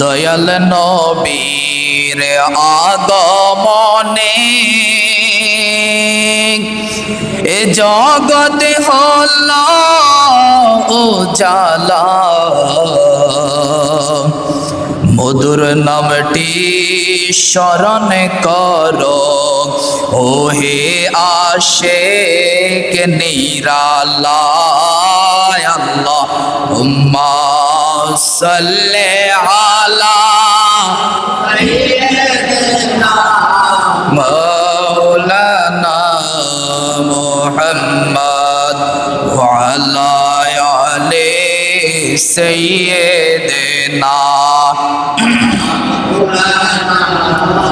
দয়াল নবীর আগমনে। এ জগৎ হল ও জালা মধুর নামটি স্মরণ করো। ও হে আশে কে নিরালা আল্লাহ صلی علی مولانا محمد وعلا علی سیدنا مولانا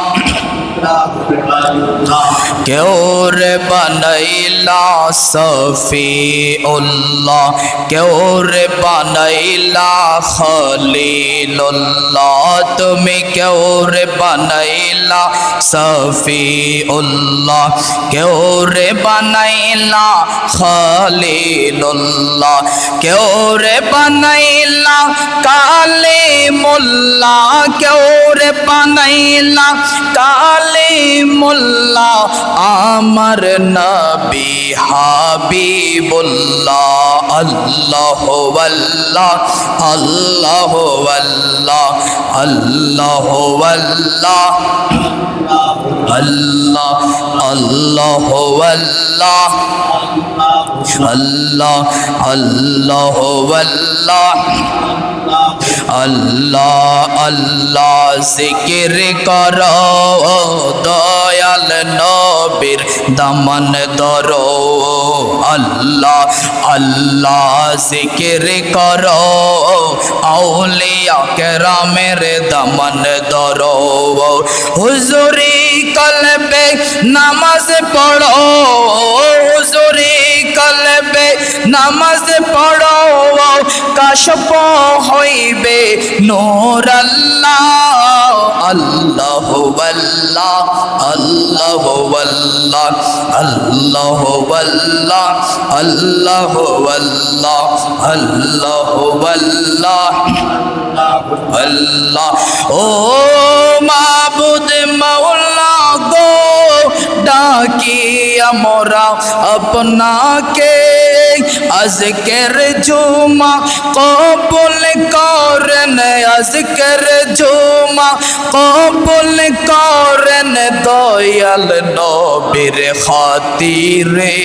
কেউর বানাইলা সফি উল্লাহ কেউর বানাইলা খলিলুল্লাহ। তুমি কেউর বানাইলা সফি উল্লাহ কেউর বানাইলা খলিলুল্লাহ। কেউর বানাইলা কালে মোল্লা কেউর বানাইলা কাল মোল্লা আমার নবী হাবিবুল্লাহ, আল্লাহ আল্লাহ আল্লাহ আল্লাহ আল্লাহ আল্লাহ আল্লাহ আল্লাহ আল্লাহ আল্লাহ আল্লাহ আল্লাহ। আল্লাহ আল্লাহ জিকির কর দয়াল নবীর দামন ধরো, আল্লাহ আল্লাহ জিকির কর, আউলিয়া কেরামের দামন ধরো, হুজুরি কলবে নামাজ পড়ো, হুজুরি কলবে নামাজ পড়ো কাশপ হইবে নূর আল্লাহ আল্লাহ আল্লাহ আল্লাহ আল্লাহ আল্লাহ আল্লাহ আল্লাহ আল্লাহ আল্লাহ আল্লাহ আল্লাহ মাওলা গো ডাকি আমরা আপনাকে আজকের জুমা কবুল করেন, আজকের জুমা কবুল করেন দয়াল নবীর খাতিরে।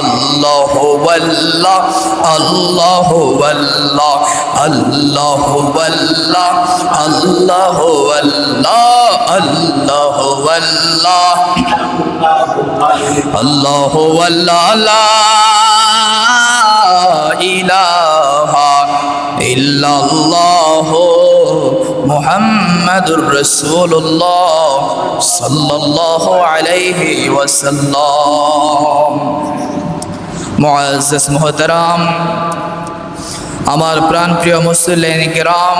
আল্লাহ আল্লাহ আল্লাহ আল্লাহ আল্লাহ আল্লাহ আল্লাহ আল্লাহ আল্লাহ আল্লাহ আল্লাহ আল্লাহ ইল্লাল্লাহ মুহাম্মাদুর রাসূলুল্লাহ সাল্লাল্লাহু আলাইহি ওয়াসাল্লাম। মুআজ্জাজ মুহতারাম, আমার প্রাণপ্রিয় মুসলিম গ্রাম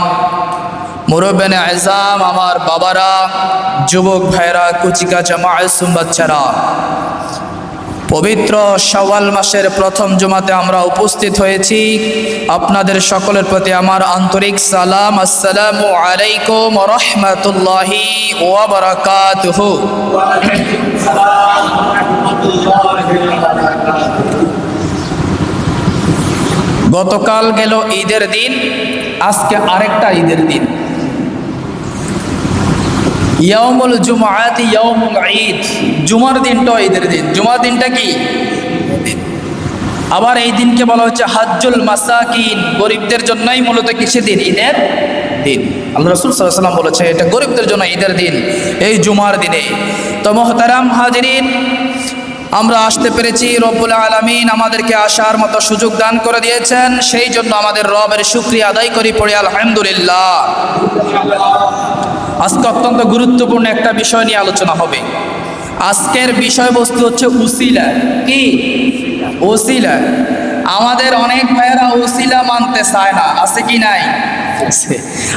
মুরব্বেন আজাম আমার বাবারা, যুবক ভাইরা কুচিকাচা, মাসুম বাচ্চারা পবিত্র সওয়াল মাসের প্রথম জুমাতে আমরা উপস্থিত হয়েছি। আপনাদের সকলের প্রতি আমার আন্তরিক সালাম। আসসালামু আলাইকুম রহমতুল্লাহি ওয়াবারাকাতুহু গতকাল গেল ঈদের দিন, আজকে আরেকটা ঈদের দিন। ইয়ামুল জুমাআত ইয়ামুল ঈদ। জুমার দিনটা ঈদের দিন। জুমার দিনটা কি? আবার এই দিনকে বলা হচ্ছে হাজ্জুল মাসাকিন। গরিবদের জন্যই মূলত কিছু দিন, ঈদের দিন। আল্লাহ রসুল সাল্লাম বলেছে এটা গরিবদের জন্য ঈদের দিন, এই জুমার দিনে। তো মোহতারাম হাজরিন, আমরা আসতে পেরেছি, রব্বুল আলমিন আমাদেরকে আসার মতো সুযোগ দান করে দিয়েছেন। সেই জন্য আমাদের রবের শুক্রিয়া আদায় করি পড়ি, আলহামদুলিল্লাহ। আজকে অত্যন্ত গুরুত্বপূর্ণ একটা বিষয় নিয়ে আলোচনা হবে। আজকের বিষয়বস্তু হচ্ছে উসিলা। কি? ওসিলা আমাদের অনেক ভাইয়েরা ওসিলা মানতে চায় না। আছে কি নাই?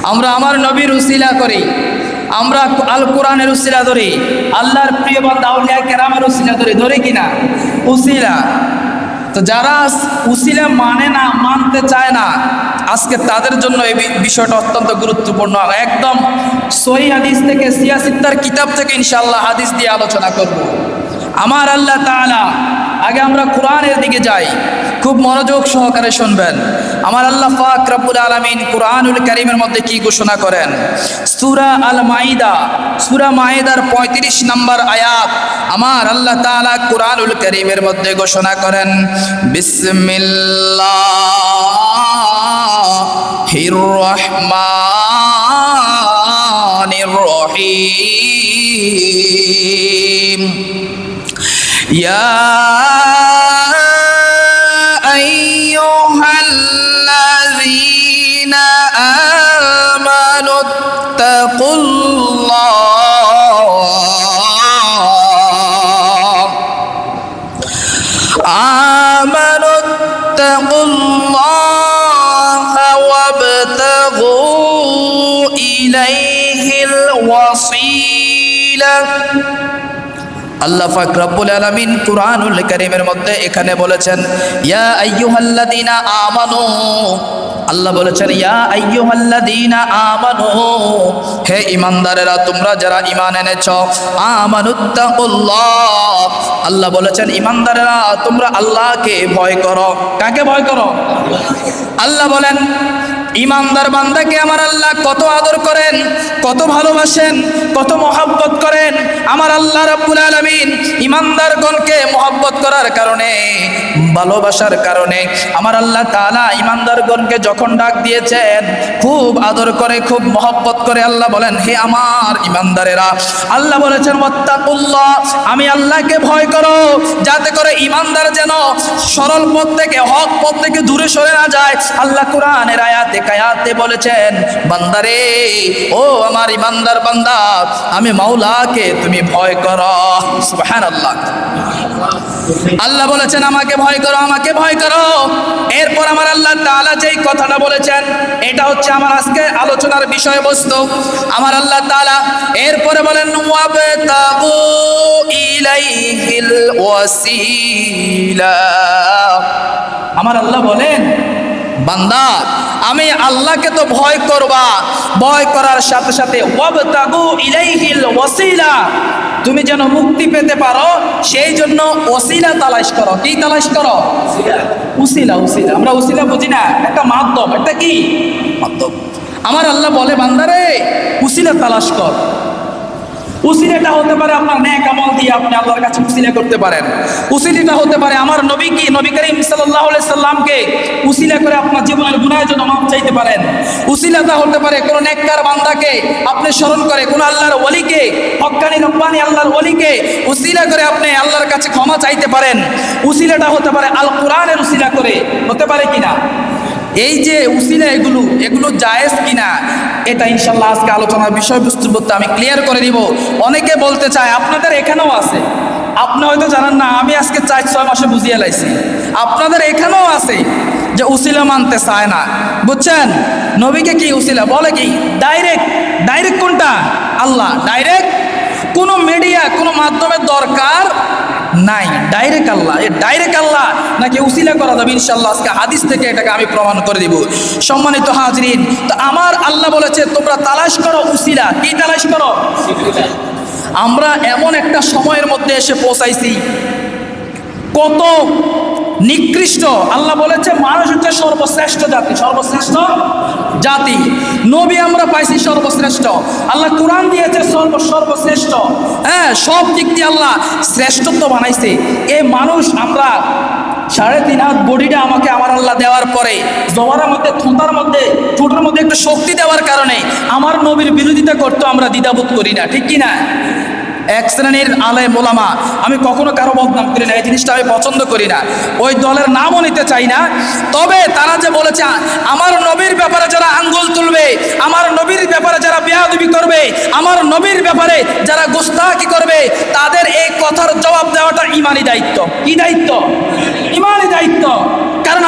আমরা আমার নবীর উসিলা করি। আমরা আল কোরআনের উসিলা ধরি। আল্লাহর প্রিয় বান্দা কেরামের উসিলা ধরি। ধরি কিনা উসিলা। তো যারা উসিলা মানে না, মানতে চায় না, আজকে তাদের জন্য এই বিষয়টা অত্যন্ত গুরুত্বপূর্ণ। একদম সহি হাদিস থেকে সিয়াসিত্তার কিতাব থেকে ইনশাল্লাহ হাদিস দিয়ে আলোচনা করব। আমার আল্লাহ তালা আগে আমরা কোরআনের দিকে যাই। খুব মনোযোগ সহকারে শুনবেন। আমার আল্লাহ পাক রাব্বুল আলামিন কুরআনুল কারীমের মধ্যে কি ঘোষণা করেন? সূরা আল মাইদা সূরা মাইদার 35 নম্বর আয়াত। আমার আল্লাহ তাআলা কুরআনুল কারীমের মধ্যে ঘোষণা করেন, বিসমিল্লাহির রহমানির রহিম। ইয়া الذين آمنوا اتقوا الله আল্লাহ পাক রব্বুল আলামিন কুরআনুল কারীমের মধ্যে এখানে বলেছেন, ইয়া আইয়ুহাল্লাযীনা আমানু। আল্লাহ বলেছেন, ইয়া আইয়ুহাল্লাযীনা আমানু। হে ঈমানদারেরা, তোমরা যারা ঈমান এনেছো, আমানুত্তাকুল্লাহ। আল্লাহ বলেছেন, ঈমানদারেরা, তোমরা আল্লাহকে ভয় করো। কাকে ভয় করো? আল্লাহ বলেন ইমানদার বান্দাকে আমার আল্লাহ কত আদর করেন, কত ভালোবাসেন, কত মহাব্বত করেন। আমার আল্লাহ রাব্বুল আলামিন ইমানদারগণকে মহাব্বত করার কারণে, ভালোবাসার কারণে আমার আল্লাহ তাআলা ইমানদারগণকে যখন ডাক দিয়েছেন, খুব আদর করে, খুব মহব্বত করে আল্লাহ বলেন, হে আমার ইমানদারেরা, আল্লাহ বলেছেন, ওয়াত্তাকুল্লাহ, আমি আল্লাহকে ভয় করো, যাতে করে ইমানদার যেন সরল পথ থেকে, হক পথ থেকে দূরে সরে না যায়। আল্লাহ কোরআনের আয়াতে কায়াতে বলেছেন, বান্দারে, ও আমার ইমানদার বান্দা, আমি মাওলাকে তুমি ভয় করো। সুবহানাল্লাহ। আল্লাহ বলেছেন, আমাকে ভয় করো, আমাকে ভয় করো। এরপর আমার আল্লাহ তাআলা যেই কথাটা বলেছেন, এটা হচ্ছে আমার আজকে আলোচনার বিষয়বস্তু। আমার আল্লাহ তাআলা এরপরে বলেন, ওয়াবতাগু ইলাইহিল ওয়াসিলা। আমার আল্লাহ বলেন বান্দা, আমি আল্লাহকে তো ভয় করবা। ভয় করার সাথে সাথে ওয়াসিলা। তুমি যেন মুক্তি পেতে পারো, সেই জন্য ওসিলা তালাশ করো। কি তালাশ করো? উসিলা উসিলা আমরা উসিলা বুঝি না। একটা মাধ্যম, একটা কি? মাধ্যম। আমার আল্লাহ বলে, বান্দারে উসিলা তালাশ কর। উসিলাটা হতে পারে আপনার ন্যাক আমল দিয়ে আপনি আল্লাহর কাছে উসিলা করতে পারেন। উসিলাটা হতে পারে আমার নবী কি? নবী করিম আলাইহি সাল্লামকে উসিলা করে আপনার জীবনের গুনাহের জন্য মাফ চাইতে পারেন। উসিলাটা হতে পারে কোনো নেককার বান্দাকে আপনি স্মরণ করে, কোনো আল্লাহর ওলিকে হক্কানি রব্বানি আল্লাহর ওলিকে উসিলা করে আপনি আল্লাহর কাছে ক্ষমা চাইতে পারেন। উসিলাটা হতে পারে আল কোরআনের উসিলা করে, হতে পারে কিনা? এই যে উসিলা এগুলো এগুলো জায়েজ কিনা? এটা ইনশাল্লাহ আজকে আলোচনার বিষয়বস্তুর মধ্যে আমি ক্লিয়ার করে দিব। অনেকে বলতে চায়, আপনাদের এখানেও আছে। আপনি হয়তো জানেন না, আমি আজকে চার, ছয় মাসে বুঝিয়ে লাইছি। আপনাদের এখানেও আছে যে উসিলা মানতে চায় না। বুঝছেন? নবীকে কি উসিলা বলে কি? ডাইরেক্ট ডাইরেক্ট কোনটা? আল্লাহ ডাইরেক্ট কোনো মিডিয়া কোনো মাধ্যমের দরকার নাই। ডাইরেক্ট আল্লাহ। এ ডাইরেক্ট আল্লাহ? নাকি উসিলা করা যাবে? ইনশাল্লাহ আজকে হাদিস থেকে এটাকে আমি প্রমাণ করে দিব। সম্মানিত হাজরিন, তো আমার আল্লাহ বলেছে, তোমরা তালাশ করো উসিলা। কি তালাশ করো? আমরা এমন একটা সময়ের মধ্যে এসে পৌঁছাইছি। কত নিকৃষ্ট। আল্লাহ বলেছে, মানুষ হচ্ছে সর্বশ্রেষ্ঠ জাতি সর্বশ্রেষ্ঠ জাতি। নবী আমরা পাইছি সর্বশ্রেষ্ঠ। আল্লাহ কোরআন দিয়েছে সর্ব, সর্বশ্রেষ্ঠ। হ্যাঁ সব দিক দিয়ে আল্লাহ শ্রেষ্ঠত্ব বানাইছে। এই মানুষ আমরা সাড়ে তিন হাত বডিটা আমাকে আমার আল্লাহ দেওয়ার পরে জমার মধ্যে, থুতার মধ্যে, ঠোঁটের মধ্যে একটা শক্তি দেওয়ার কারণে আমার নবীর বিরোধিতা করতে আমরা দ্বিধাবোধ করি না, ঠিক কি না? এক শ্রেণির আলে মোলামা আমি কখনো কারও বদনাম করি না, এই জিনিসটা আমি পছন্দ করি না। ওই দলের নামও নিতে চাই না। তবে তারা যে বলেছে, আমার নবীর ব্যাপারে যারা আঙ্গুল তুলবে, আমার নবীর ব্যাপারে যারা বেয়াদবি করবে, আমার নবীর ব্যাপারে যারা গোস্তাকি করবে, তাদের এই কথার জবাব দেওয়াটা ইমানি দায়িত্ব। কি দায়িত্ব? ইমানি দায়িত্ব।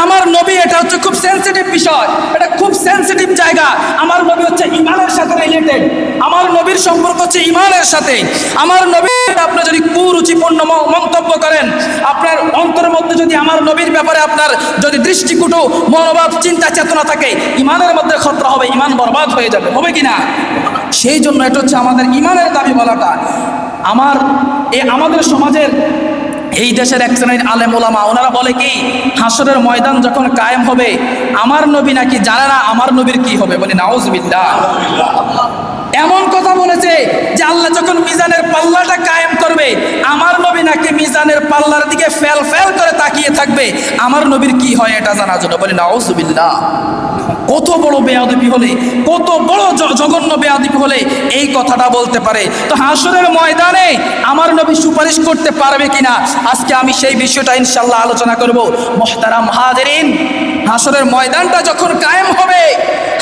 আমার নবী, এটা হচ্ছে খুব সেন্সিটিভ বিষয়, এটা খুব সেন্সিটিভ জায়গা। আমার নবী হচ্ছে ইমানের সাথে রিলেটেড আমার নবীর সম্পর্ক হচ্ছে ইমানের সাথে। আমার নবী, আপনি যদি কুরুচিপূর্ণ মন্তব্য করেন, আপনার অন্তরের মধ্যে যদি আমার নবীর ব্যাপারে আপনার যদি দৃষ্টিকুটু, মনোভাব, চিন্তা, চেতনা থাকে, ইমানের মধ্যে খতরা হবে, ইমান বরবাদ হয়ে যাবে, হবে কি না সেই জন্য এটা হচ্ছে আমাদের ইমানের দাবি বলাটা। আমার, এ আমাদের সমাজের এই দেশের এক শ্রেণির আলেম ওলামা, ওনারা বলে কি হাসরের ময়দান যখন কায়েম হবে, আমার নবী নাকি জানে না আমার নবীর কি হবে? বলে, নাউজবিল্লাহ। এমন কথা বলেছে যে আল্লাহ যখন মিজানের পাল্লাটা কায়েম করবে, আমার নবী নাকি মিজানের পাল্লার দিকে ফেল ফেল করে তাকিয়ে থাকবে, আমার নবীর কি হয় এটা জানার জন্য? বলে, নাউজবিল্লাহ। কত বড় বেয়াদবি হলে, কত বড় জঘন্য বেয়াদবি হলে এই কথাটা বলতে পারে। তো হাসরের ময়দানে আমার নবী সুপারিশ করতে পারবে কিনা? আজকে আমি সেই বিষয়টা ইনশাল্লাহ আলোচনা করব। মোহতারাম হাজরিন, হাসরের ময়দানটা যখন কায়েম হবে,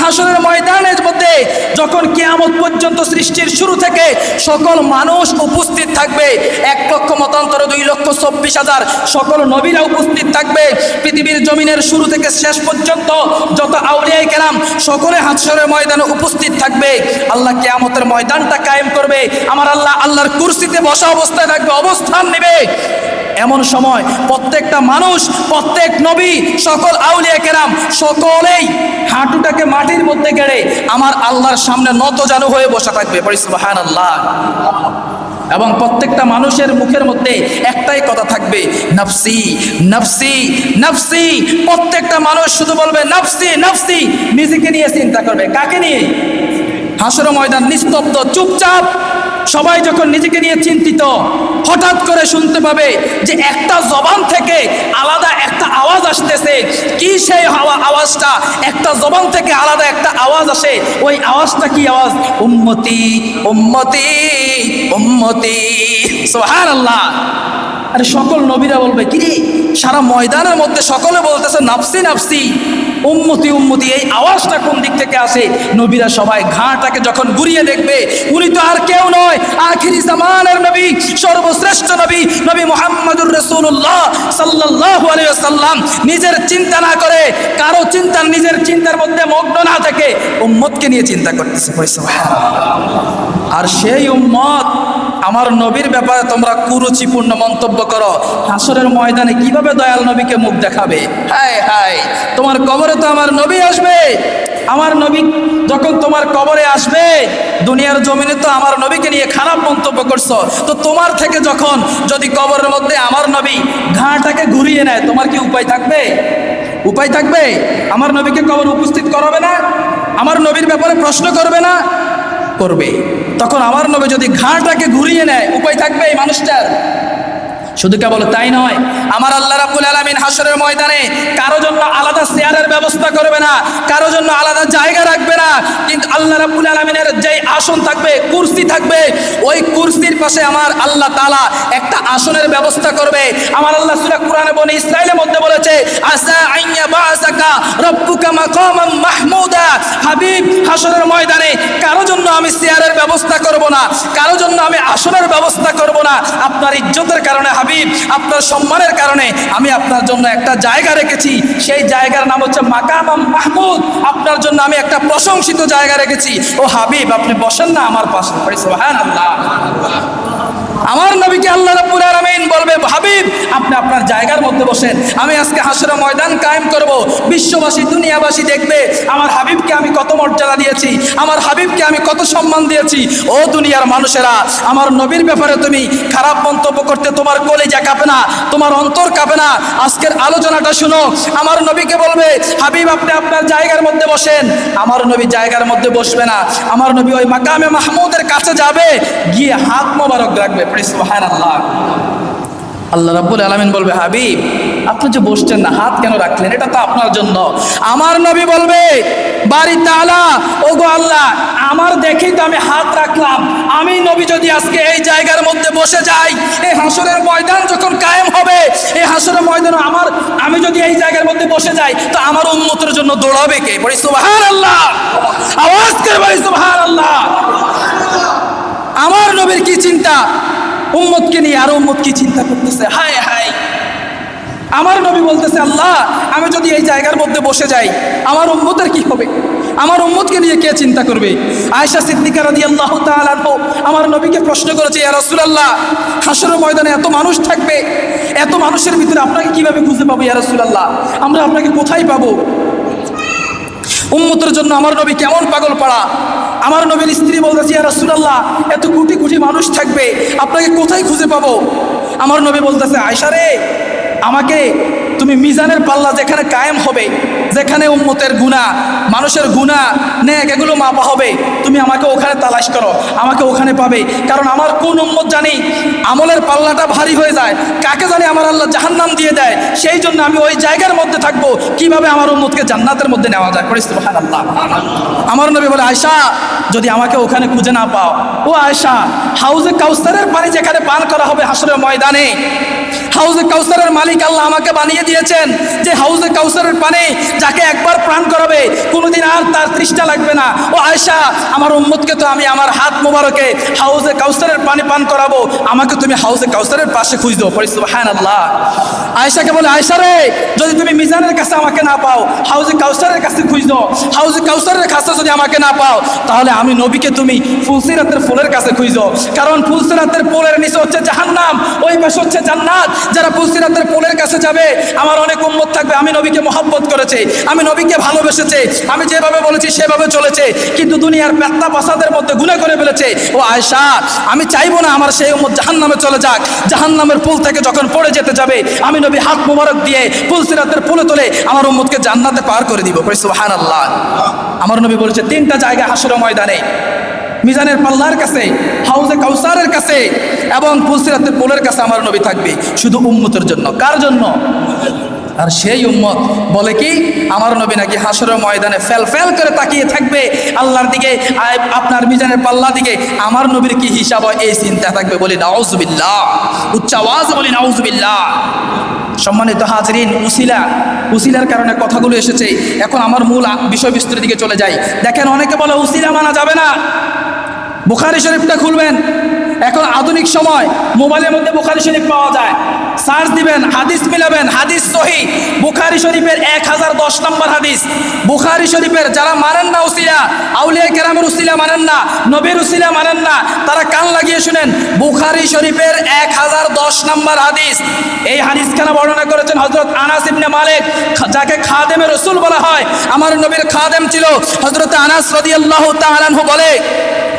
হাসরের ময়দানের মধ্যে যখন কেয়ামত পর্যন্ত সৃষ্টির শুরু থেকে সকল মানুষ উপস্থিত থাকবে, এক লক্ষ মতান্তর, দুই লক্ষ চব্বিশ হাজার সকল নবীরা উপস্থিত থাকবে, পৃথিবীর জমিনের শুরু থেকে শেষ পর্যন্ত যত আউলিয়াই কেরাম, সকলে হাসরের ময়দানে উপস্থিত থাকবে। আল্লাহ কেয়ামতের ময়দানটা কায়েম করবে। আমার আল্লাহ আল্লাহর কুরসিতে বসা অবস্থায় থাকবে, অবস্থান নেবে। এমন সময় প্রত্যেকটা মানুষ, প্রত্যেক নবী, সকল আউলিয়া কেরাম, সকলেই হাঁটুটাকে মাটির মধ্যে গেড়ে আমার আল্লাহর সামনে নত জানু হয়ে বসে থাকবে। পরিসুবাহান আল্লাহ এবং প্রত্যেকটা মানুষের মুখের মধ্যে একটাই কথা থাকবে, নফসি নফসি নফসি। প্রত্যেকটা মানুষ শুধু বলবে, নফসি নফসি। নিজেকে নিয়ে চিন্তা করবে। কাকে নিয়ে? হাসর ময়দান নিস্তব্ধ, চুপচাপ। সবাই যখন নিজেকে নিয়ে চিন্তিত, হঠাৎ করে শুনতে পাবে যে একটা জবান থেকে আলাদা একটা আওয়াজ আসতেছে। কি সেই আওয়াজটা? একটা জবান থেকে আলাদা একটা আওয়াজ আসে। ওই আওয়াজটা কি আওয়াজ? উম্মতি উম্মতি উম্মতি। সোহান আল্লাহ আরে সকল নবীরা বলবে, কিরে, সারা ময়দানের মধ্যে সকলে বলতেছে, নাফসি নাফসি। উম্মতি উম্মতি, এই আওয়াজটা কোন দিক থেকে আসে? নবীরা সবাই ঘাটাকে যখন ঘুরিয়ে দেখবে, উনি তো আর কেউ নয়, আখিরি জামানের নবী, সর্বশ্রেষ্ঠ নবী নবী মোহাম্মদুর রসুল্লাহ সাল্লাহ সাল্লাম নিজের চিন্তা না করে, কারও চিন্তা, নিজের চিন্তার মধ্যে মগ্ন না থাকে উম্মতকে নিয়ে চিন্তা করতেছে। আর সেই উম্মত আমার নবীর ব্যাপারে তোমরা কুরুচিপূর্ণ মন্তব্য করো। হাসরের ময়দানে কীভাবে দয়াল নবীকে মুখ দেখাবে? হায় হায়, তোমার কবরে তো আমার নবী আসবে। আমার নবী যখন তোমার কবরে আসবে, দুনিয়ার জমিনে তো আমার নবীকে নিয়ে খারাপ মন্তব্য করছ। তো তোমার থেকে যখন যদি কবরের মধ্যে আমার নবী ঘাটাকে ঘুরিয়ে নেয়, তোমার কি উপায় থাকবে? উপায় থাকবে? আমার নবীকে কবর উপস্থিত করাবে না? আমার নবীর ব্যাপারে প্রশ্ন করবে না? করবে। তখন আমার নবে যদি ঘাটাকে ঘুরিয়ে নেয় উপায় থাকবে এই মানুষটার? শুধু কেবল তাই নয়, আমার আল্লাহ রাব্বুল আলামিন হাসরের ময়দানে কারও জন্য আলাদা চেয়ারের ব্যবস্থা করবে না, কারও জন্য আলাদা জায়গা রাখবে না, কিন্তু আল্লাহ রাব্বুল আলামিনের যেই আসন থাকবে, কুরসি থাকবে, ওই কুরসির পাশে আমার আল্লাহ তালা একটা আসনের ব্যবস্থা করবে। আমার আল্লাহ সুরা কোরআনে বনে ইসরাইলের মধ্যে বলেছে, আসা আইয়া বাসাকা রব্বুকা মাকামান মাহমুদা। হাবিব হাসরের ময়দানে কারও জন্য আমি চেয়ারের ব্যবস্থা করব না, কারও জন্য আমি আসনের ব্যবস্থা করব না। আপনার ইজ্জতের কারণে হাবিব, আপনার সম্মানের কারণে আমি আপনার জন্য একটা জায়গা রেখেছি। সেই জায়গার নাম হচ্ছে মাকাম মাহমুদ। আপনার জন্য আমি একটা প্রশংসিত জায়গা রেখেছি। ও হাবিব, আপনি বসেন না আমার পাশে। হ্যাঁ আল্লাহ আমার নবীকে আল্লাহ রাব্বুল আলামিন বলবে, হাবিব, আপনি আপনার জায়গার মধ্যে বসেন। আমি আজকে হাসরা ময়দান কায়েম করব। বিশ্ববাসী, দুনিয়াবাসী দেখবে, আমার হাবিবকে আমি কত মর্যাদা দিয়েছি, আমার হাবিবকে আমি কত সম্মান দিয়েছি। ও দুনিয়ার মানুষেরা, আমার নবীর ব্যাপারে তুমি খারাপ মন্তব্য করতে তোমার কলেজা কাঁপে না, তোমার অন্তর কাঁপে না। আজকের আলোচনাটা শুনো। আমার নবীকে বলবে, হাবিব, আপনি আপনার জায়গার মধ্যে বসেন। আমার নবী জায়গার মধ্যে বসবে না। আমার নবী ওই মাকামে মাহমুদের কাছে যাবে, গিয়ে হাত মোবারক রাখবে। সুবহানাল্লাহ। আল্লাহ আল্লাহ রাব্বুল আলামিন বলবে, হাবিব, আপনি যে বসছেন না, হাত কেন রাখলেন? এটা তো আপনার জন্য। আমার নবী বলবে বাড়ি তালা গো আল্লাহ, আমার দেখেই তো আমি হাত রাখলাম। আমি নবী যদি আজকে এই জায়গার মধ্যে বসে যাই, এই হাসরের ময়দান যখন কায়েম হবে, এই হাসরের ময়দান আমার, আমি যদি এই জায়গার মধ্যে বসে যাই, তো আমার উন্মতের জন্য দৌড়াবে কে? বলি সুবাহান আল্লাহ আওয়াজ করে বলি সুবাহান আল্লাহ আমার নবীর কি চিন্তা? উম্মতকে নিয়ে আর উম্মত কি চিন্তা করতেছে? হায় হায়। আমার নবী বলতেছে, আল্লাহ, আমি যদি এই জায়গার মধ্যে বসে যাই, আমার উম্মতের কি হবে? আমার উম্মতকে নিয়ে কে চিন্তা করবে? আয়সা সিদ্দিকা রাদি আল্লাহ আমার নবীকে প্রশ্ন করেছে, ইয়া রাসূলুল্লাহ হাসরের ময়দানে এত মানুষ থাকবে, এত মানুষের ভিতরে আপনাকে কীভাবে খুঁজে পাবো, ইয়া রাসূলুল্লাহ? আমরা আপনাকে কোথায় পাবো? উম্মতের জন্য আমার নবী কেমন পাগল পাড়া। আমার নবীর স্ত্রী বলতেছে, ইয়া রাসুলাল্লাহ, এত কোটি কোটি মানুষ থাকবে, আপনাকে কোথায় খুঁজে পাবো? আমার নবী বলতেছে, আয়সা রে, আমাকে তুমি মিজানের পাল্লা যেখানে কায়েম হবে, যেখানে উম্মতের গুণা মানুষের গুণা নেক, এগুলো মাপা হবে, তুমি আমাকে ওখানে তালাশ করো, আমাকে ওখানে পাবে। কারণ আমার কোন উম্মত জানি আমলের পাল্লাটা ভারী হয়ে যায়, কাকে জানি আমার আল্লাহ জাহান্নাম দিয়ে দেয়, সেই জন্য আমি ওই জায়গার মধ্যে থাকব। কীভাবে আমার উম্মতকে জান্নাতের মধ্যে নেওয়া যায়? করিস আল্লাহ আমার নবী বলে আয়সা যদি আমাকে ওখানে খুঁজে না পাও। ও আয়সা হাউজে কাউসারের পানি যেখানে পান করা হবে হাসরের ময়দানে। হাউজে কাউসারের মালিক আল্লাহ আমাকে বানিয়ে দিয়েছেন যে হাউজে কাউসারের পানি যাকে একবার প্রাণ করাবে, কোনোদিন আর তার তৃষ্ণা লাগবে না। ও আয়সা আমার উম্মতকে তো আমি আমার হাত মোবারকে হাউজে কাউসারের পানি পান করাবো, আমাকে তুমি হাউজে কাউসারের পাশে খুঁজ। দাও পরিস্থিতি হ্যাঁ আল্লাহ আয়সাকে বলে আয়সা রে, যদি তুমি মিজানের কাছে আমাকে না পাও, হাউজে কাউসারের কাছে খুঁজ। দাও হাউজে কাউসারের কাছে যদি আমাকে না পাও, তাহলে আমি নবীকে তুমি ফুলসিরাতের ফুলের কাছে খুঁজো। কারণ ফুলসিরাতের ফুলের নিচে হচ্ছে জাহান্নাম। ওই পাশে হচ্ছে জান্নাত। যারা ফুলসিরাতের ফুলের কাছে যাবে আমার অনেক উম্মত থাকবে, আমি নবীকে মহব্বত করেছে, আমি নবীকে ভালোবেসেছে, আমি যেভাবে বলেছি সেভাবে চলেছে, কিন্তু দুনিয়ার পেত্তা পাসাদের মধ্যে গুণে করে ফেলেছে। ও আয়সা আমি চাইব না আমার সেই উম্মত জাহান নামে চলে যাক, জাহান্নামের পুল থেকে যখন পড়ে যেতে যাবে, আমি নবী হাত মোবারক দিয়ে ফুলসিরাতের পুলে তোলে আমার উম্মতকে জান্নাতে পার করে দিব। সুবহান আল্লাহ আমার নবী বলেছে, তিনটা জায়গা হাসুর ময়দানে মিজানের পাল্লার কাছে, হাউজে কাউসারের কাছে এবং ফুলসিরাতের পোলের কাছে আমার নবী থাকবে, শুধু উম্মতের জন্য। কার জন্য? আর সেই উম্মত বলে কি, আমার নবী নাকি হাসরের ময়দানে ফেল ফেল করে তাকিয়ে থাকবে, আল্লাহর দিকে আপনার মিজানের পাল্লা দিকে, আমার নবীর কি হিসাব হয়? এই চিন্তা থাকবে বলি, নাউজুবিল্লাহ। উচ্চাওয়াজ বলি, নাউজুবিল্লাহ। সম্মানিত হাজরিন, উসিলা। উসিলার কারণে কথাগুলো এসেছে। এখন আমার মূল বিষয় বিষয়বস্তুর দিকে চলে যাই। দেখেন, অনেকে বলে উসিলা মানা যাবে না। বুখারি শরীফটা খুলবেন। এখন আধুনিক সময়, মোবাইলের মধ্যে বুখারি শরীফ পাওয়া যায়। সার্চ দিবেন, হাদিস মিলাবেন, হাদিস সহি, বুখারি শরীফের এক হাজার দশ নম্বর হাদিস। বুখারি শরীফের যারা মানেন না উসিলা, আউলিয়া কেরামের উসিলা মানেন না, নবীর উসিলা মানেন না, তারা কান লাগিয়ে শুনেন, বুখারি শরীফের এক হাজার দশ নম্বর হাদিস। এই হাদিসখানা বর্ণনা করেছেন হজরত আনাস ইবনে মালিক যাকে খাদেমে রসুল বলা হয়। আমার নবীর খাদেম ছিল হজরত আনাস রাদিয়াল্লাহু তাআলাহু বলে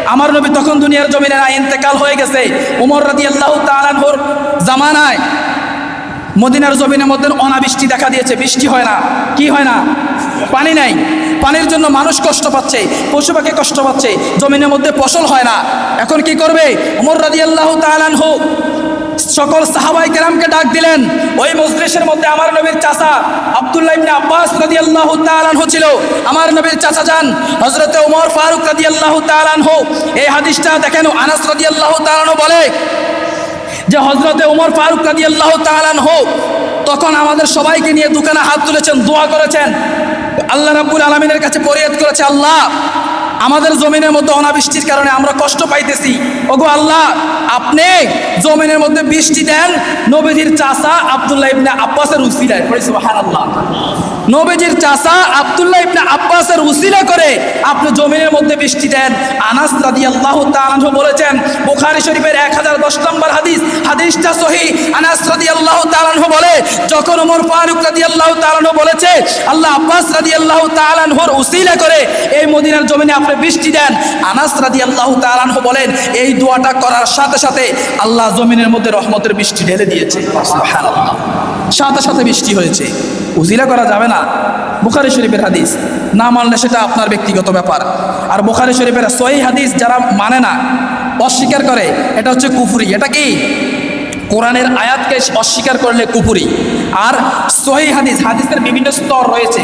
আমার নবী তখন দুনিয়ার জমিনে না, ইন্তেকাল হয়ে গেছে। উমর রাজি আল্লাহ তালানহর জামানায় মদিনার জমিনের মধ্যে অনাবৃষ্টি দেখা দিয়েছে, বৃষ্টি হয় না। কি হয় না? পানি নাই। পানির জন্য মানুষ কষ্ট পাচ্ছে, পশু পাখি কষ্ট পাচ্ছে, জমিনের মধ্যে ফসল হয় না। এখন কি করবে? উমর রাজি আল্লাহ তালানহু সকল সাহাবাই কেরামকে ডাক দিলেন। ওই মজলিসের মধ্যে আমার নবীর চাচা আব্দুল্লাহ ইবনে আব্বাস রাদিয়াল্লাহু তাআলা আনহু ছিল। আমার নবীর চাচা যান হজরতে ওমর ফারুক রাদিয়াল্লাহু তাআলা আনহু। এই হাদিসটা দেখেন, আনাস রাদিয়াল্লাহু আল্লাহ আনহু বলে যে হজরতে উমর ফারুক রাদিয়াল্লাহু তাআলা আনহু তখন আমাদের সবাইকে নিয়ে দোকানে হাত তুলেছেন, দোয়া করেছেন। আল্লাহ রাব্বুল আলামিনের কাছে ফরিয়াদ করেছে, আল্লাহ আমাদের জমিনের মধ্যে অনাবৃষ্টির কারণে আমরা কষ্ট পাইতেছি। ওগো আল্লাহ, আপনি জমিনের মধ্যে বৃষ্টি দেন, নবীজির চাষা আব্দুল্লাহ ইবনে আব্বাসের উসিলায় পড়ে সুবহানাল্লাহ। নবীজির চাষা আব্দুল্লাহ ইবনে আব্বাসের উসিলা করে আপনি জমিনের মধ্যে বৃষ্টি দেন। আনাস রাদিয়াল্লাহু তাআলা বলেছেন, বুখারী শরীফের 1010 নম্বর হাদিস, হাদিসটা সহি। আনাস রাদিয়াল্লাহু তাআলা বলে, যখন ওমর ফারুক রাদিয়াল্লাহু তাআলা বলেছে, আল্লাহ আব্বাস রাদিয়াল্লাহু তাআলার উসিলা করে, এই মদিনার জমিনে আপনি বৃষ্টি দেন। আনাস রাদিয়াল্লাহু তাআলা বলেন, এই দোয়াটা করার সাথে সাথে আল্লাহ জমিনের মধ্যে রহমতের বৃষ্টি ঢেলে দিয়েছে। সাথে সাথে বৃষ্টি হয়েছে। উজিলা করা যাবে না। বুখারি শরীফের হাদিস। না মানলে সেটা আপনার ব্যক্তিগত ব্যাপার। আর বুখারি শরীফের সহি হাদিস যারা মানে না, অস্বীকার করে, এটা হচ্ছে কুফুরি। এটা কি? কোরআনের আয়াতকে অস্বীকার করলে কুপুরি আর সহি হাদিস, হাদিসের বিভিন্ন স্তর রয়েছে।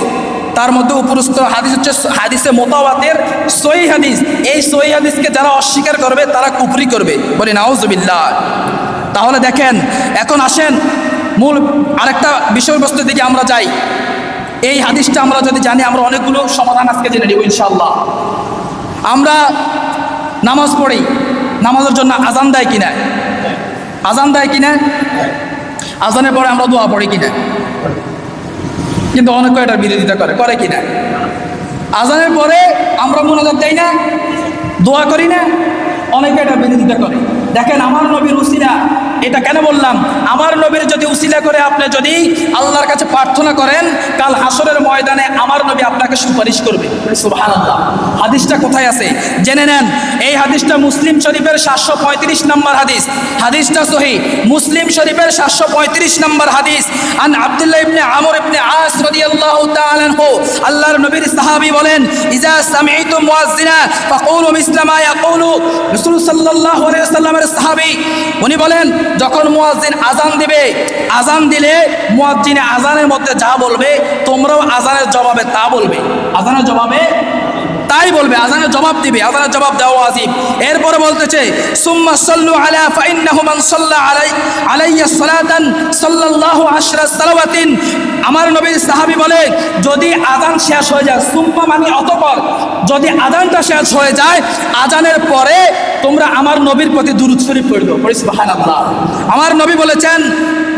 তার মধ্যে উপরস্থ হাদিস হচ্ছে হাদিসে মোতাবাতের সহি হাদিস। এই সহি হাদিসকে যারা অস্বীকার করবে, তারা কুপুরি করবে। বলি নাউজুবিল্লাহ। তাহলে দেখেন, এখন আসেন, মূল আরেকটা বিষয়বস্তুর দিকে আমরা যাই। এই হাদিসটা আমরা যদি জানি, আমরা অনেকগুলো সমাধান আজকে জেনে নেব ইনশাল্লাহ আমরা নামাজ পড়ি, নামাজের জন্য আজান দেয় কিনা? আজান দেয় কিনা? আজানের পরে আমরা দোয়া পড়ি কিনা? কিন্তু অনেকে এটার বিরোধিতা করে করে কি না আজানের পরে আমরা মোনাজাত দেই না, দোয়া করি না, অনেকে এটার বিরোধিতা করে। দেখেন আমার নবীর উসিলা, এটা কেন বললাম? আমার নবীর যদি উসিলা করে আপনি যদি আল্লাহর কাছে প্রার্থনা করেন, কাল হাসরের ময়দানে আমার নবী আপনাকে সুপারিশ করবে। হাদিসটা কোথায় আছে? জেনে নেন। এই হাদিসটা মুসলিম শরীফের সাতশো পঁয়ত্রিশ নম্বর হাদিস। হাদিসটা সহি। মুসলিম শরীফের সাতশো পঁয়ত্রিশ নম্বর হাদিস। আন আব্দুল্লাহ ইবনে আমর ইবনে আস তাআলা আল্লাহর নবীর সাহাবী বলেন, ইজা সামি'তুম মুয়াজ্জিনা, ফাকুলু মিসলা মা ইয়াকুলু। রাসূল সাল্লাল্লাহু আলাইহি ওয়াসাল্লামের সাহাবি, উনি বলেন, যখন মুয়াজ্জিন আজান দিবে আজান দিলে মুয়াজ্জিনে আজানের মধ্যে যা বলবে, তোমরাও আজানের জবাবে তা বলবে। আজানের জবাবে তাই বলবে, আজানের জবাব দিবে, আজানের জবাব দেওয়া আজিব এরপরে বলতেছে, সুম্মা সাল্লু আলা ফাইন্নাহু মান সাল্লা আলাই, আলাইয়া সালাতান সাল্লাল্লাহু আশরা সালাওয়াতিন। আমার নবীর সাহাবী বলে, যদি আজান শেষ হয়ে যায়, সুম্মা মানে অতঃপর। যদি আজানটা শেষ হয়ে যায়, আজানের পরে তোমরা আমার নবীর প্রতি দুরূদ শরীফ পড়বে পড়ি সুবহানাল্লাহ। আমার নবী বলেছেন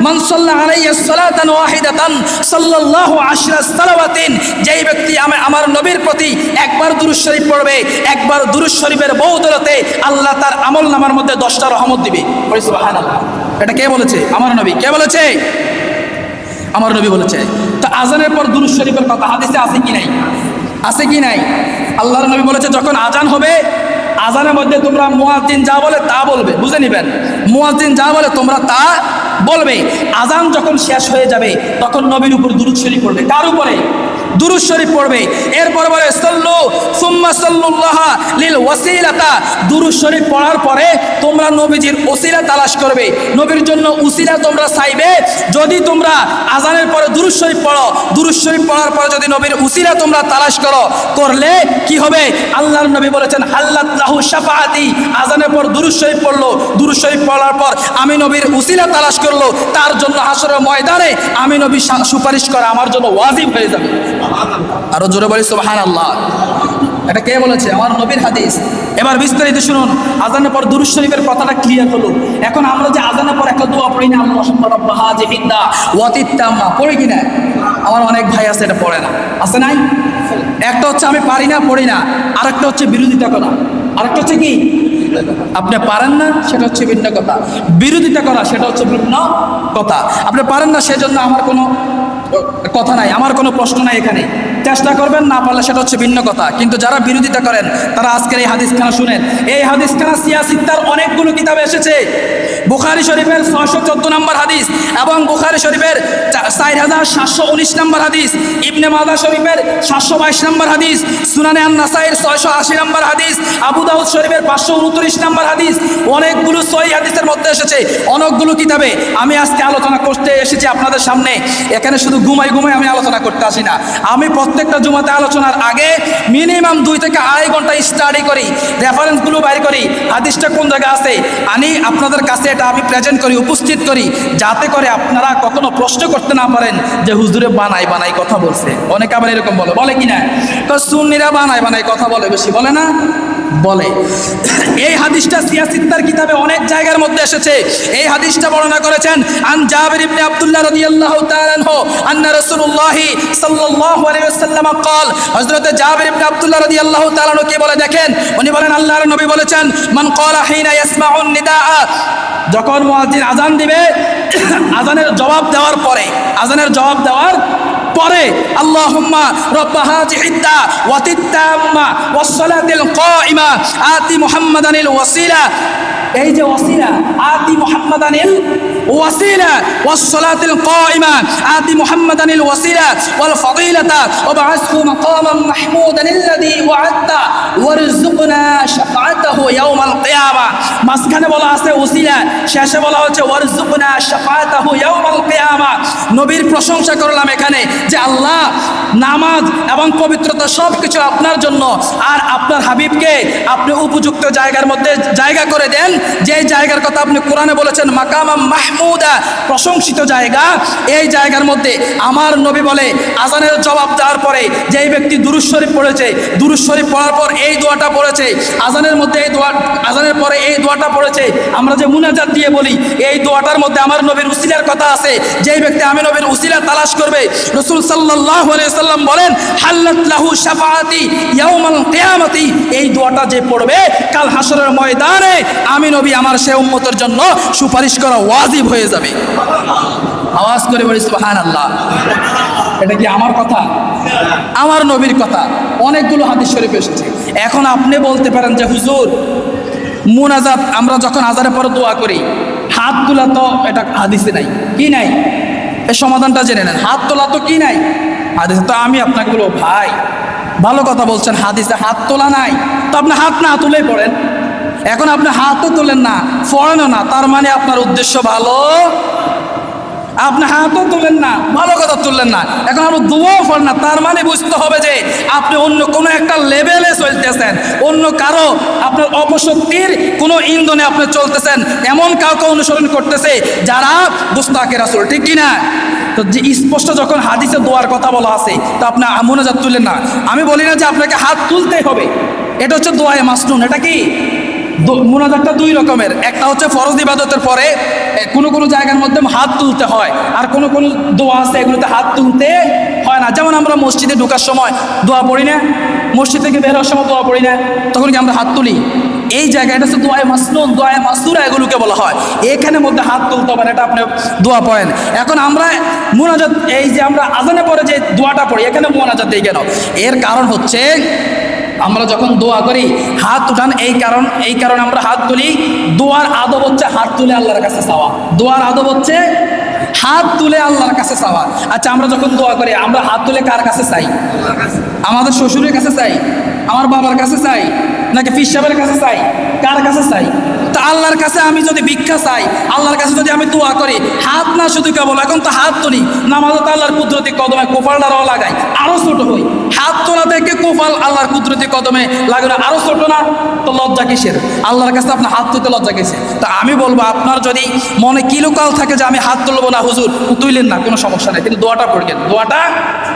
মান সাল্লা আলাইয়া সালাতান ওয়াহিদাতান সাল্লাল্লাহু আশরা সালাওয়াতিন, যেই ব্যক্তি আমি, আমার নবীর প্রতি একবার দুরূদ শরীফ পড়বে, একবার দুরূদ শরীফের বৌদলতে আল্লাহ তার আমল নামার মধ্যে দশটা রহমত দিবে। সুবহানাল্লাহ। এটা কে বলেছে? আমার নবী। কে বলেছে? আমার নবী বলেছে। তো আজানের পর দুরূদ শরীফের কথা হাদিসে আছে কি নাই? আছে কি নাই? আল্লাহর নবী বলেছে, যখন আজান হবে আজানের মধ্যে তোমরা মোয়াজিন যা বলে তা বলবে, বুঝে নিবেন? মোয়াজিন যা বলে তোমরা তা বলবে। আজান যখন শেষ হয়ে যাবে, তখন নবীর উপর দুরুদ শরীর পড়বে। কার উপরে? দুরুদ শরীফ পড়বে। এরপর বলে, সল্লু, সুম্মা সাল্লুল্লাহ লিল ওয়াসিলাতা। দুরুদ শরীফ পড়ার পরে তোমরা নবীজির ওসিলা তালাশ করবে। নবীর জন্য উসিলা তোমরা চাইবে। যদি তোমরা আজানের পরে দুরুদ শরীফ পড়ো, দুরুদ শরীফ পড়ার পরে যদি নবীর উসিলা তোমরা তালাশ করো, করলে কি হবে? আল্লাহর নবী বলেছেন, হাল্লাত লাহু শাফাআতি। আজানের পর দুরুদ শরীফ পড়ল। দুরুদ শরীফ পড়ার পর আমি নবীর উসিলা তালাশ করল। তার জন্য হাসরের ময়দানে আমি নবী সুপারিশ করা আমার জন্য ওয়াজিব হয়ে যাবে। আরও জোরে বলি সুবহান আল্লাহ এটা কে বলেছে? আমার নবীর হাদিস। এবার বিস্তারিত শুনুন, আজানের পর দুরুদ শরীফের কথাটা ক্লিয়ার হলো। এখন আমরা যে আজানের পর একটা দোয়া পড়ি না ওয়াতিত্তাম্মা, পড়ি কিনা আমার অনেক ভাই আছে এটা পড়ে না। আছে নাই? একটা হচ্ছে আমি পারি না, পড়ি না। আরেকটা হচ্ছে বিরোধিতা করা। আরেকটা হচ্ছে কি? আপনি পারেন না, সেটা হচ্ছে ভিন্ন কথা। বিরোধিতা করা, সেটা হচ্ছে ভিন্ন কথা। আপনি পারেন না, সেজন্য আমার কোনো কথা নাই আমার কোনো প্রশ্ন নাই এখানে। চেষ্টা করবেন, না পারলে সেটা হচ্ছে ভিন্ন কথা। কিন্তু যারা বিরোধিতা করেন, তারা আজকের এই হাদিসখানা শুনেন। এই হাদিসখানা সিয়াসিত্তার অনেকগুলো কিতাবে এসেছে। বুখারি শরীফের ছয়শো চোদ্দ নম্বর হাদিস এবং বুখারি শরীফের চার হাজার সাতশো উনিশ নম্বর হাদিস, ইবনে মাদা শরীফের সাতশো বাইশ নম্বর হাদিস, সুনানে আন নাসাইয়ের ছয়শো আশি নম্বর হাদিস, আবু দাউদ শরীফের পাঁচশো উনত্রিশ নম্বর হাদিস, অনেকগুলো সহি হাদিসের মধ্যে এসেছে। অনেকগুলো কিতাবে আমি আজকে আলোচনা করতে এসেছি আপনাদের সামনে। এখানে শুধু ঘুমাই ঘুমাই আমি আলোচনা করতে আসি না। আমি প্রত্যেকটা জুমাতে আলোচনার আগে মিনিমাম দুই থেকে আড়াই ঘণ্টা স্টাডি করি রেফারেন্সগুলো বাইর করি, হাদিসটা কোন জায়গায় আছে? আনি আপনাদের কাছে এটা আমি প্রেজেন্ট করি, উপস্থিত করি, যাতে করে আপনারা কখনো প্রশ্ন করতে না পারেন যে হুজুরে বানাই বানাই কথা বলছে। অনেকে আবার এরকম বলে বলে কিনা? তো সুন্নিরা বানাই বানাই কথা বলে বেশি, বলে না? বলে এই হাদিসটা সিয়াসিত্তার কিতাবে অনেক জায়গার মধ্যে এসেছে এই হাদিসটা বর্ণনা করেছেন আন জাবির ইবনে আব্দুল্লাহ রাদিয়াল্লাহু তাআলা আনহু আন্না রাসূলুল্লাহ সাল্লাল্লাহু আলাইহি ওয়াসাল্লাম قال হযরত জাবির ইবনে আব্দুল্লাহ রাদিয়াল্লাহু তাআলা আনহু কে বলে দেখেন উনি বলেন আল্লাহর নবী বলেছেন মান ক্বালা হিনা ইয়াসমাউন নিদাআ যখন মুয়াজ্জিন আজান দিবে আজানের জবাব দেওয়ার পরে আজানের জবাব দেওয়ার পরে আল্লাহুম্মা রব্বা হাজিহিদ্দা ওয়াতিত্তাম্মা ওয়াসসালাতিল কাইমা, আতি মুহাম্মাদানিল ওয়াসিলা। এই যে ওয়াসিলা, আতি মুহাম্মাদানিল ওয়াসিলা মাঝখানে বলা আছে ওসিলা, শেষে বলা হচ্ছে নবীর প্রশংসা করলাম এখানে যে আল্লাহ নামাজ এবং পবিত্রতা সব কিছু আপনার জন্য। আর আপনার হাবিবকে আপনি উপযুক্ত জায়গার মধ্যে জায়গা করে দেন। যে জায়গার কথা আপনি কোরআনে বলেছেন মাকামা মাহমুদা প্রশংসিত জায়গা। এই জায়গার মধ্যে আমার নবী বলে, আজানের জবাব দেওয়ার পরে যেই ব্যক্তি দুরুজ শরীফ পড়েছে দুরুজ শরীফ পড়ার পর এই দোয়াটা পড়েছে, আজানের মধ্যে এই দোয়া, আজানের পরে এই দোয়াটা পড়েছে, আমরা যে মুনাজাত দিয়ে বলি, এই দোয়াটার মধ্যে আমার নবীর উসিলার কথা আছে। যেই ব্যক্তি আমি নবীর উসিলা তালাশ করবে, রসুল আলাইহি সাল্লাম বলেন, হাল্লাত লাহু শাফাআতি ইয়াউমাল এই দোয়াটা যে পড়বে, কাল হাসরের ময়দানে আমি নবী আমার সে উম্মতের জন্য সুপারিশ করা ওয়াজিব। হয়ে যাবে। আওয়াজ করে বলি, সুবহানাল্লাহ। এটা কি আমার কথা? আমার নবীর কথা। অনেকগুলো হাদিস শরীফ এসেছে। এখন আপনি বলতে পারেন যে, হুজুর, মুনাজাত, আমরা যখন আজারে পরে দোয়া করি হাত তোলা তো এটা হাদিসে নাই। কি নাই? এই সমাধানটা জেনে নেন। হাত তোলা তো কি নাই? হাদিসে তো আমি আপনাকে বলব, ভাই, ভালো কথা বলছেন, হাদিসে হাত তোলা নাই। তো আপনি হাত না তুলেই পড়েন। এখন আপনি হাতও তোলেন না পড়েনও না, তার মানে আপনার উদ্দেশ্য ভালো। আপনি হাতও তুলেন না, ভালো কথা তুললেন না। এখন আপনি দুয়াও পড়েন না, তার মানে বুঝতে হবে যে আপনি অন্য কোনো একটা লেভেলে চলতেছেন, অন্য কারও আপনার অপশক্তির কোনো ইন্ধনে আপনি চলতেছেন, এমন কাউকে অনুসরণ করতেছে যারা বুস্তাকে রাসুল, ঠিক কিনা তো যে স্পষ্ট যখন হাদিসে দোয়ার কথা বলা আছে, তা আপনি মোনাজাত তুলেন না। আমি বলি না যে আপনাকে হাত তুলতেই হবে, এটা হচ্ছে দোয়ায় মাসনুন, এটা কি? মোনাজাতটা দুই রকমের। একটা হচ্ছে ফরজ ইবাদতের পরে কোনো কোনো জায়গার মধ্যে হাত তুলতে হয়। আর কোনো কোনো দোয়া আছে, এগুলোতে হাত তুলতে হয় না। যেমন আমরা মসজিদে ঢোকার সময় দোয়া পড়ি না, মসজিদ থেকে বের হওয়ার সময় দোয়া পড়ি না, তখন কি আমরা হাত তুলি? এই জায়গাটা হচ্ছে দোয়ায় মাসনুন, দোয়ায় মাসুরা এগুলোকে বলা হয়। এখানে মধ্যে হাত তুলতে হবে এটা আপনি দোয়া পড়েন। এখন আমরা মোনাজাত, এই যে আমরা আজানে পরে যে দোয়াটা পড়ি, এখানে মোনাজাত দিই কেন? এর কারণ হচ্ছে আমরা যখন দোয়া করি, হাত উঠান, এই কারণ, এই কারণে আমরা হাত তুলি। দোয়ার আদব হচ্ছে হাত তুলে আল্লাহর কাছে চাওয়া। দোয়ার আদব হচ্ছে হাত তুলে আল্লাহর কাছে চাওয়া। আচ্ছা আমরা যখন দোয়া করি, আমরা হাত তুলে কার কাছে চাই? আমাদের শ্বশুরের কাছে চাই? আমার বাবার কাছে চাই? নাকি ফির সাহেবের কাছে চাই? কার কাছে চাই? তা আল্লাহর কাছে আমি যদি ভিক্ষা চাই, আল্লাহর কাছে যদি আমি দোয়া করি, হাত না শুধু কেবল, এখন তো হাত তুলি। নামাজও তো আল্লাহর কুদরতি কদমে কোপালটারও লাগাই আরও ছোট হই। হাত তোলা থেকে কোপাল আল্লাহর কুদরতি কদমে লাগানো আরও ছোট না, তো লজ্জা কিসের? আল্লাহর কাছে আপনার হাত তুলতে লজ্জা কিসের? তা আমি বলব, আপনার যদি মনে কিলোকাল থাকে যে আমি হাত তুলবো না, হুজুর, তুইলেন না, কোনো সমস্যা নেই। কিন্তু দোয়াটা পড়বেন দোয়াটা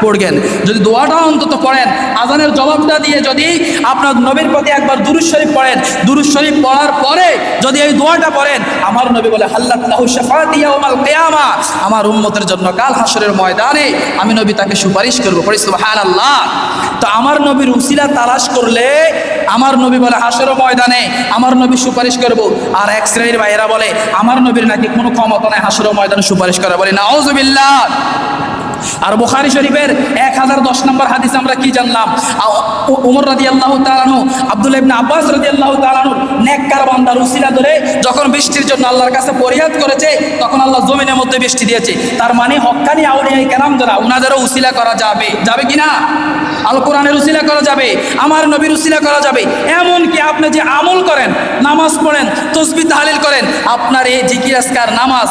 পড়বেন। যদি দোয়াটা অন্তত পড়েন, আজানের জবাবটা দিয়ে যদি আপনার নবীর প্রতি একবার দুরুজ শরীফ পড়েন দুরুজ শরীফ পড়ার পরে যদি এই দোয়াটা পড়েন, আমার নবী বলে, হাল্লাত লাহু শাফাআতি ইয়াউমাল কিয়ামা। আমার উম্মতের জন্য কাল হাসরের ময়দানে আমি নবী তাকে সুপারিশ করব। পড়ি, সুবহানাল্লাহ। তো আমার নবীর উসিলা তালাশ করলে আমার নবী বলে, হাসরের ময়দানে আমার নবী সুপারিশ করব। আর এক শ্রেণির ভাইয়েরা বলে, আমার নবীর নাকি কোনো ক্ষমতা নাই হাসেরও ময়দানে সুপারিশ করা। বলে, নাউজুবিল্লাহ। আর বুখারি শরীফের এক হাজার দশ নম্বর হাদিস আমরা কি জানলাম? উমর রাজি আল্লাহ তালানু আবদুল্লাহ ইবনে আব্বাস রাজি আল্লাহ তালানু নেককার বান্দার উসিলা ধরে যখন বৃষ্টির জন্য আল্লাহর কাছে পরিহাদ করেছে, তখন আল্লাহ জমিনের মধ্যে বৃষ্টি দিয়েছে। তার মানে হক্কানি আউলিয়াই কেরাম যারা, উনাদেরও উসিলা করা যাবে। যাবে কি না আল কোরআনের উসিলা করা যাবে, আমার নবীর উসিলা করা যাবে। এমন কি আপনি যে আমল করেন, নামাজ পড়েন, তসবি তাহলিল করেন, আপনার এই জিকির আজকার নামাজ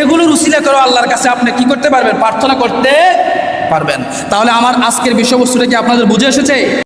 এগুলোর উসিলা করে আল্লাহর কাছে আপনি কি করতে পারবেন? প্রার্থনা করতে পারবেন। তাহলে আমার আজকের বিষয়বস্তুটা কি আপনাদের বুঝে এসেছে?